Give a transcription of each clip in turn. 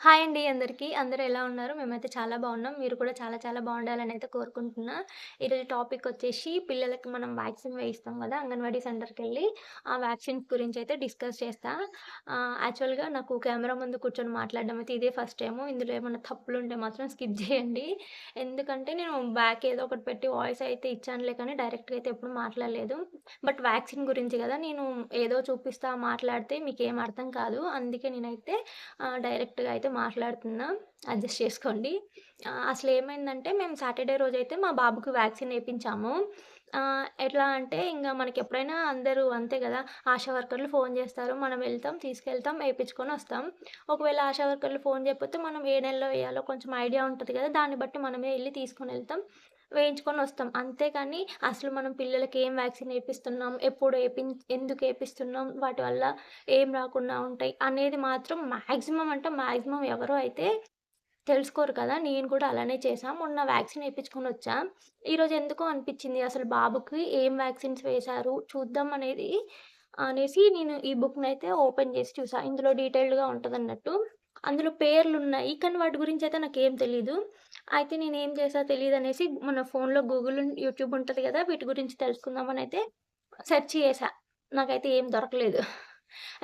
Hi అండి అందరికీ. అందరూ ఎలా ఉన్నారు? మేమైతే చాలా బాగున్నాం. మీరు కూడా చాలా చాలా బాగుండాలని అయితే కోరుకుంటున్నా. ఈరోజు టాపిక్ వచ్చేసి పిల్లలకి మనం వ్యాక్సిన్ వేయిస్తాం కదా! అంగన్వాడీ సెంటర్‌కెళ్ళి ఆ వ్యాక్సిన్స్ గురించి అయితే డిస్కస్ చేస్తా. యాక్చువల్‌గా నాకు కెమెరా ముందు కూర్చొని మాట్లాడడం అయితే ఇదే ఫస్ట్ టైము. ఇందులో ఏమైనా తప్పులు ఉంటే మాత్రం స్కిప్ చేయండి. ఎందుకంటే నేను బ్యాక్ ఏదో ఒకటి పెట్టి వాయిస్ అయితే ఇచ్చానులే కానీ డైరెక్ట్‌గా అయితే ఎప్పుడు మాట్లాడలేదు. బట్ వ్యాక్సిన్ గురించి కదా! నేను ఏదో చూపిస్తా మాట్లాడితే మీకేం అర్థం కాదు. అందుకే నేనైతే డైరెక్ట్‌గా అయితే మాట్లాడుతున్నా. అడ్జస్ట్ చేసుకోండి. అసలు ఏమైందంటే మేము సాటర్‌డే రోజైతే మా బాబుకి వ్యాక్సిన్ వేయించాము ఎట్లా అంటే మనకు ఎప్పుడైనా అందరూ అంతే కదా ఆశా వర్కర్లు ఫోన్ చేస్తారు మనం వెళ్తాం, తీసుకెళ్తాం, వేయించుకొని వస్తాం. ఒకవేళ ఆశా వర్కర్లు ఫోన్ చేయకపోతే మనం ఏ నెలలో వేయాలో కొంచెం ఐడియా ఉంటుంది కదా దాన్ని బట్టి మనమే వెళ్ళి తీసుకొని వెళ్తాం వేయించుకొని వస్తాం. అంతేకాని అసలు మనం పిల్లలకి ఏం వ్యాక్సిన్ వేపిస్తున్నాం ఎప్పుడు వేపి ఎందుకు వేపిస్తున్నాం వాటి వల్ల ఏం రాకుండా ఉంటాయి అనేది మాత్రం మ్యాక్సిమం అంటే మ్యాక్సిమం ఎవరు అయితే తెలుసుకోరు కదా! నేను కూడా అలానే చేసాం మొన్న వ్యాక్సిన్ వేయించుకొని వచ్చా ఈరోజు ఎందుకో అనిపించింది అసలు బాబుకి ఏం వ్యాక్సిన్స్ వేశారు చూద్దాం అనేది అనేసి నేను ఈ బుక్ని అయితే ఓపెన్ చేసి చూసా. ఇందులో డీటెయిల్డ్‌గా ఉంటదన్నట్టు. అందులో పేర్లు ఉన్నాయి కానీ వాటి గురించి అయితే నాకేం తెలీదు. అయితే నేను ఏం చేశా అనేసి మన ఫోన్‌లో గూగుల్, యూట్యూబ్ ఉంటుంది కదా వీటి గురించి తెలుసుకుందామని అయితే సెర్చ్ చేసా నాకైతే ఏం దొరకలేదు.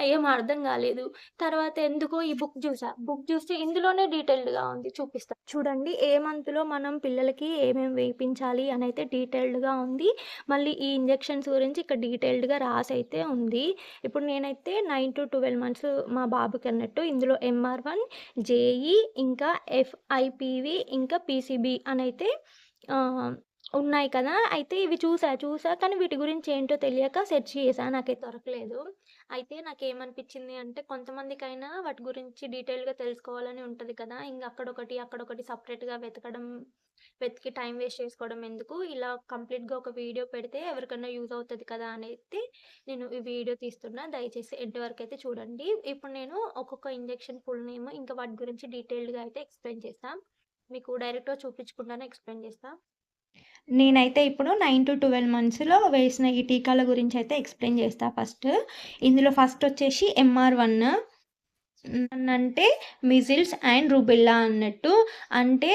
ఏం అర్థం కాలేదు తర్వాత ఎందుకో ఈ బుక్ చూసా బుక్ చూస్తే ఇందులోనే డీటెయిల్డ్‌గా ఉంది. చూపిస్తా. చూడండి ఏ మంత్‌లో మనం పిల్లలకి ఏమేమి వేయించాలి అని అయితే డీటెయిల్డ్‌గా ఉంది. మళ్ళీ ఈ ఇంజెక్షన్స్ గురించి ఇక్కడ డీటెయిల్డ్‌గా రాసి అయితే ఉంది. ఇప్పుడు నేనైతే 9-12 మంత్స్ మా బాబుకి అన్నట్టు ఇందులో ఎంఆర్ వన్ జేఈ ఇంకా ఎఫ్ఐపివి ఇంకా పీసీబీ అని అయితే ఉన్నాయి కదా! అయితే ఇవి చూసా. చూసా కానీ వీటి గురించి ఏంటో తెలియక సెర్చ్ చేసా నాకైతే దొరకలేదు. అయితే నాకేమనిపిచ్చింది అంటే కొంతమందికైనా వాటి గురించి డీటెయిల్‌గా తెలుసుకోవాలని ఉంటుంది కదా! ఇంకా అక్కడొకటి, అక్కడొకటి సెపరేట్‌గా వెతకడం, వెతికి టైం వేస్ట్ చేసుకోవడం ఎందుకు, ఇలా కంప్లీట్‌గా ఒక వీడియో పెడితే ఎవరికైనా యూజ్ అవుతుంది కదా! అనేది నేను ఈ వీడియో తీస్తున్నా. దయచేసి ఎండ్ అయితే చూడండి. ఇప్పుడు నేను ఒక్కొక్క ఇంజెక్షన్ ఫుల్ నేమ్ ఇంకా వాటి గురించి డీటెయిల్డ్‌గా అయితే ఎక్స్‌ప్లెయిన్ చేస్తాను మీకు డైరెక్ట్‌గా చూపించకుండానే ఎక్స్‌ప్లెయిన్ చేస్తాను నేనైతే ఇప్పుడు 9-12 మంత్స్‌లో వేసిన ఈ టీకాల గురించి అయితే ఎక్స్‌ప్లెయిన్ చేస్తా ఫస్ట్. ఇందులో ఫస్ట్ వచ్చేసి ఎంఆర్ వన్ అంటే మిజిల్స్ అండ్ రూబిల్లా అన్నట్టు. అంటే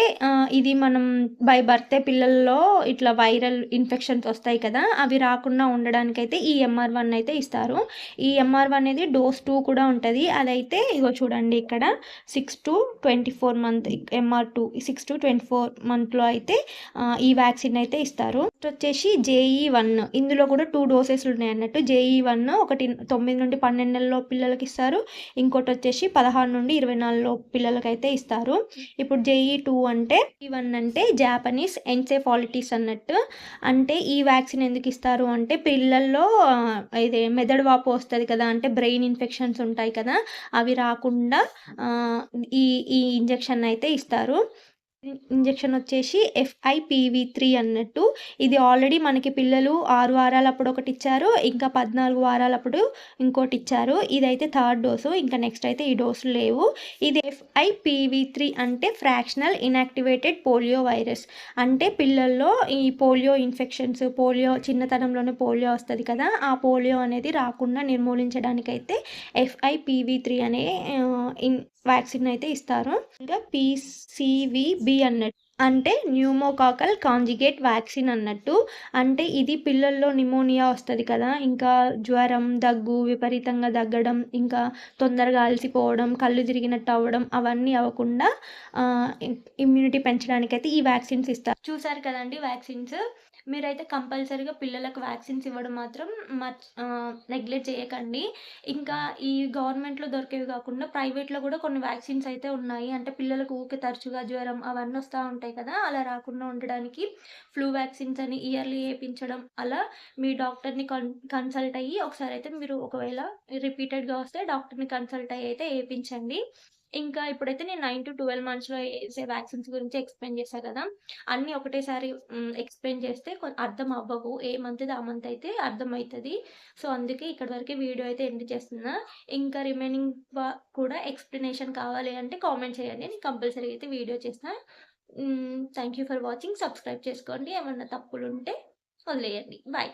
ఇది మనం బై బర్త్డే పిల్లల్లో ఇట్లా వైరల్ ఇన్ఫెక్షన్స్ వస్తాయి కదా! అవి రాకుండా ఉండడానికైతే ఈ ఎంఆర్ వన్ అయితే ఇస్తారు. ఈ ఎంఆర్ వన్ అనేది డోస్ టూ కూడా ఉంటుంది అదైతే ఇగో చూడండి ఇక్కడ 6-24 మంత్ ఎంఆర్2 6-24 మంత్‌లో అయితే ఈ వ్యాక్సిన్ అయితే ఇస్తారు. నెక్స్ట్ వచ్చేసి జేఈ1 ఇందులో కూడా 2 డోసెస్‌లు ఉన్నాయన్నట్టు. జేఈ1 ఒకటి తొమ్మిది నుండి పన్నెండు నెలలో పిల్లలకి ఇస్తారు. ఇంకోటి వచ్చేసి ఇంకోటొచ్చేసి 16-24 లోపు పిల్లలకైతే ఇస్తారు. ఇప్పుడు జేఈ2 అంటే ఈ1 అంటే జాపనీస్ ఎన్సెఫాలిటీస్ అన్నట్టు. అంటే ఈ వ్యాక్సిన్ ఎందుకు ఇస్తారు అంటే పిల్లల్లో ఇది మెదడు వాపు వస్తుంది కదా! అంటే బ్రెయిన్ ఇన్ఫెక్షన్స్ ఉంటాయి కదా! అవి రాకుండా ఈ ఈ ఇంజెక్షన్ అయితే ఇస్తారు. ఇ ఇంజెక్షన్ వచ్చేసి ఎఫ్ఐపీవీ3 అన్నట్టు. ఇది ఆల్రెడీ మనకి పిల్లలు ఆరు వారాలప్పుడు ఒకటిచ్చారు. ఇంకా 14 వారాలప్పుడు ఇంకోటిచ్చారు. ఇదైతే థర్డ్ డోసు. ఇంకా నెక్స్ట్ అయితే ఈ డోసులు లేవు. ఇది ఎఫ్ఐపీవీ3 అంటే ఫ్రాక్షనల్ ఇనాక్టివేటెడ్ పోలియో వైరస్. అంటే పిల్లల్లో ఈ పోలియో ఇన్ఫెక్షన్స్, పోలియో చిన్నతనంలోనే పోలియో వస్తుంది కదా! ఆ పోలియో అనేది రాకుండా నిర్మూలించడానికైతే ఎఫ్ఐపీవీ3 అనే ఇన్ వ్యాక్సిన్ అయితే ఇస్తారు. ఇంకా పీసీవీబీ అన్నట్టు. అంటే న్యూమోకాకల్ కాంజిగేట్ వ్యాక్సిన్ అన్నట్టు. అంటే ఇది పిల్లల్లో నిమోనియా వస్తుంది కదా! ఇంకా జ్వరం, దగ్గు, విపరీతంగా దగ్గడం, ఇంకా తొందరగా అలసిపోవడం, కళ్ళు తిరిగినట్టు అవ్వడం అవన్నీ అవ్వకుండా ఇమ్యూనిటీ పెంచడానికైతే ఈ వ్యాక్సిన్స్ ఇస్తారు. చూసారు కదండి వ్యాక్సిన్స్. మీరైతే కంపల్సరీగా పిల్లలకు వ్యాక్సిన్స్ ఇవ్వడం మాత్రం మర్చి నెగ్లెక్ట్ చేయకండి. ఇంకా ఈ గవర్నమెంట్‌లో దొరికేవి కాకుండా ప్రైవేట్‌లో కూడా కొన్ని వ్యాక్సిన్స్ అయితే ఉన్నాయి. అంటే పిల్లలకు ఊకే తరచుగా జ్వరం అవన్నీ వస్తూ ఉంటాయి కదా! అలా రాకుండా ఉండడానికి ఫ్లూ వ్యాక్సిన్స్ అని ఇయర్లీ వేయించడం అలా మీ డాక్టర్‌ని కన్ కన్సల్ట్ అయ్యి ఒకసారి అయితే మీరు ఒకవేళ రిపీటెడ్‌గా వస్తే డాక్టర్‌ని కన్సల్ట్ అయ్యి అయితే వేయించండి ఇంకా ఇప్పుడైతే నేను 9-12 మంత్స్‌లో వేసే వ్యాక్సిన్స్ గురించి ఎక్స్‌ప్లెయిన్ చేశాను కదా! అన్నీ ఒకటేసారి ఎక్స్‌ప్లెయిన్ చేస్తే అర్థం అవ్వవు. ఏ మంత్ ఆ మంత్ అయితే అర్థమవుతుంది సో, అందుకే ఇక్కడి వరకే వీడియో అయితే ఎండ్ చేస్తున్నా. ఇంకా రిమైనింగ్ కూడా ఎక్స్ప్లెనేషన్ కావాలి అంటే కామెంట్ చేయండి. నేను కంపల్సరీ అయితే వీడియో చేస్తా. Thank you for watching. Subscribe చేసుకోండి. ఏమన్నా తప్పులుంటే వదిలేయండి. బాయ్.